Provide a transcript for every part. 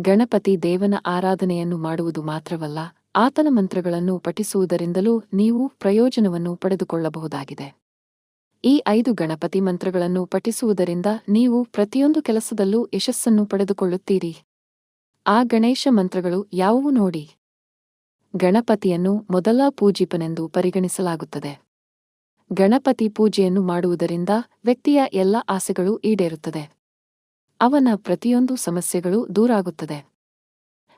ಗಣಪತಿ ದೇವನ ಆರಾಧನೆಯನ್ನು ಮಾಡುವುದು ಮಾತ್ರವಲ್ಲ, ಆತನ ಮಂತ್ರಗಳನ್ನು ಪಠಿಸುವುದರಿಂದಲೂ ನೀವು ಪ್ರಯೋಜನವನ್ನು ಪಡೆದುಕೊಳ್ಳಬಹುದಾಗಿದೆ. ಈ ಐದು ಗಣಪತಿ ಮಂತ್ರಗಳನ್ನು ಪಠಿಸುವುದರಿಂದ ನೀವು ಪ್ರತಿಯೊಂದು ಕೆಲಸದಲ್ಲೂ ಯಶಸ್ಸನ್ನು ಪಡೆದುಕೊಳ್ಳುತ್ತೀರಿ. ಆ ಗಣೇಶ ಮಂತ್ರಗಳು ಯಾವುವು ನೋಡಿ? ಗಣಪತಿಯನ್ನು ಮೊದಲ ಪೂಜಿಪನೆಂದು ಪರಿಗಣಿಸಲಾಗುತ್ತದೆ. ಗಣಪತಿ ಪೂಜೆಯನ್ನು ಮಾಡುವುದರಿಂದ ವ್ಯಕ್ತಿಯ ಎಲ್ಲ ಆಸೆಗಳು ಈಡೇರುತ್ತದೆ. ಅವನ ಪ್ರತಿಯೊಂದು ಸಮಸ್ಯೆಗಳು ದೂರಾಗುತ್ತದೆ.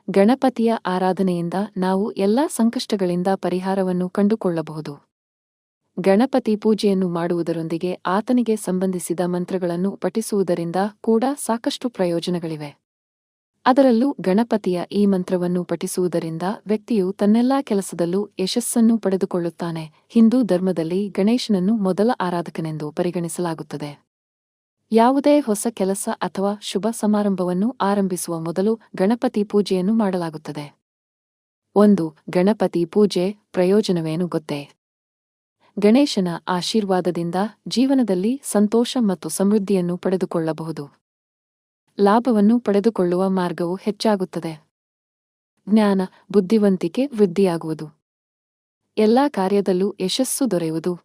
ಗಣಪತಿಯ ಆರಾಧನೆಯಿಂದ ನಾವು ಎಲ್ಲಾ ಸಂಕಷ್ಟಗಳಿಂದ ಪರಿಹಾರವನ್ನು ಕಂಡುಕೊಳ್ಳಬಹುದು. ಗಣಪತಿ ಪೂಜೆಯನ್ನು ಮಾಡುವುದರೊಂದಿಗೆ ಆತನಿಗೆ ಸಂಬಂಧಿಸಿದ ಮಂತ್ರಗಳನ್ನು ಪಠಿಸುವುದರಿಂದ ಕೂಡ ಸಾಕಷ್ಟು ಪ್ರಯೋಜನಗಳಿವೆ. ಅದರಲ್ಲೂ ಗಣಪತಿಯ ಈ ಮಂತ್ರವನ್ನು ಪಠಿಸುವುದರಿಂದ ವ್ಯಕ್ತಿಯು ತನ್ನೆಲ್ಲಾ ಕೆಲಸದಲ್ಲೂ ಯಶಸ್ಸನ್ನು ಪಡೆದುಕೊಳ್ಳುತ್ತಾನೆ. ಹಿಂದೂ ಧರ್ಮದಲ್ಲಿ ಗಣೇಶನನ್ನು ಮೊದಲ ಆರಾಧಕನೆಂದು ಪರಿಗಣಿಸಲಾಗುತ್ತದೆ. ಯಾವುದೇ ಹೊಸ ಕೆಲಸ ಅಥವಾ ಶುಭ ಸಮಾರಂಭವನ್ನು ಆರಂಭಿಸುವ ಮೊದಲು ಗಣಪತಿ ಪೂಜೆಯನ್ನು ಮಾಡಲಾಗುತ್ತದೆ. ಒಂದು, ಗಣಪತಿ ಪೂಜೆ ಪ್ರಯೋಜನವೇನು ಗೊತ್ತೇ? ಗಣೇಶನ ಆಶೀರ್ವಾದದಿಂದ ಜೀವನದಲ್ಲಿ ಸಂತೋಷ ಮತ್ತು ಸಮೃದ್ಧಿಯನ್ನು ಪಡೆದುಕೊಳ್ಳಬಹುದು. ಲಾಭವನ್ನು ಪಡೆದುಕೊಳ್ಳುವ ಮಾರ್ಗವು ಹೆಚ್ಚಾಗುತ್ತದೆ. ಜ್ಞಾನ, ಬುದ್ಧಿವಂತಿಕೆ ವೃದ್ಧಿಯಾಗುವುದು. ಎಲ್ಲಾ ಕಾರ್ಯದಲ್ಲೂ ಯಶಸ್ಸು ದೊರೆಯುವುದು.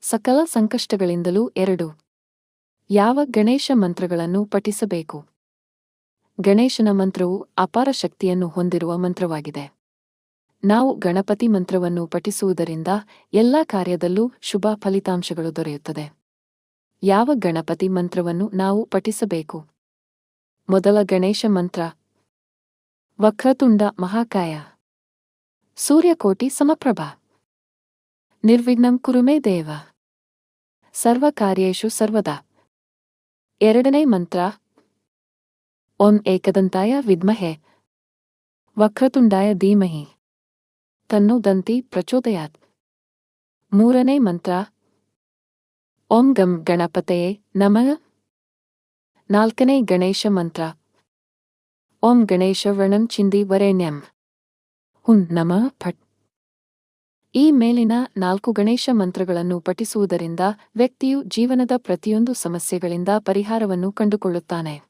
ಸಕಲ ಸಂಕಷ್ಟಗಳಿಂದಲೂ ಎರಡು. ಯಾವ ಗಣೇಶ ಮಂತ್ರಗಳನ್ನು ಪಠಿಸಬೇಕು? ಗಣೇಶನ ಮಂತ್ರವು ಅಪಾರ ಶಕ್ತಿಯನ್ನು ಹೊಂದಿರುವ ಮಂತ್ರವಾಗಿದೆ. ನಾವು ಗಣಪತಿ ಮಂತ್ರವನ್ನು ಪಠಿಸುವುದರಿಂದ ಎಲ್ಲಾ ಕಾರ್ಯದಲ್ಲೂ ಶುಭ ಫಲಿತಾಂಶಗಳು ದೊರೆಯುತ್ತದೆ. ಯಾವ ಗಣಪತಿ ಮಂತ್ರವನ್ನು ನಾವು ಪಠಿಸಬೇಕು? ಮೊದಲ ಗಣೇಶ ಮಂತ್ರ. ವಕ್ರತುಂಡ ಮಹಾಕಾಯ. ಸೂರ್ಯಕೋಟಿ ಸಮಪ್ರಭ. ನಿರ್ವಿಘ್ನಂ ಕುರುಮೇ ದೇವ. ಸರ್ವಕಾರ್ಯೇಷು ಸರ್ವದಾ. ಎರಡನೇ ಮಂತ್ರ. ಓಂ ಏಕದಂತಾಯ ವಿದ್ಮಹೆ. ವಕ್ರತುಂಡಾಯ ಧೀಮಹಿ. ತನ್ನು ದಂತಿ ಪ್ರಚೋದಯಾತ್. ಮೂರನೇ ಮಂತ್ರ. ಓಂ ಗಂ ಗಣಪತಯೇ ನಮಃ. ನಾಲ್ಕನೇ ಗಣೇಶ ಮಂತ್ರ. ಓಂ ಗಣೇಶ ವರ್ಣಂ ಚಿಂದಿ ವರೆಣ್ಯಂ. ಹುಂ ನಮಃ ಫಟ್ ಈ ಮೇಲಿನ ನಾಲ್ಕು ಗಣೇಶ ಮಂತ್ರಗಳನ್ನು ಪಠಿಸುವುದರಿಂದ ವ್ಯಕ್ತಿಯು ಜೀವನದ ಪ್ರತಿಯೊಂದು ಸಮಸ್ಯೆಗಳಿಂದ ಪರಿಹಾರವನ್ನು ಕಂಡುಕೊಳ್ಳುತ್ತಾನೆ.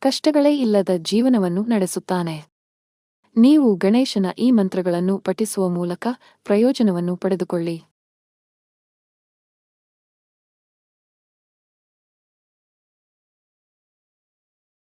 ಕಷ್ಟಗಳೇ ಇಲ್ಲದ ಜೀವನವನ್ನು ನಡೆಸುತ್ತಾನೆ. ನೀವು ಗಣೇಶನ ಈ ಮಂತ್ರಗಳನ್ನು ಪಠಿಸುವ ಮೂಲಕ ಪ್ರಯೋಜನವನ್ನು ಪಡೆದುಕೊಳ್ಳಿ.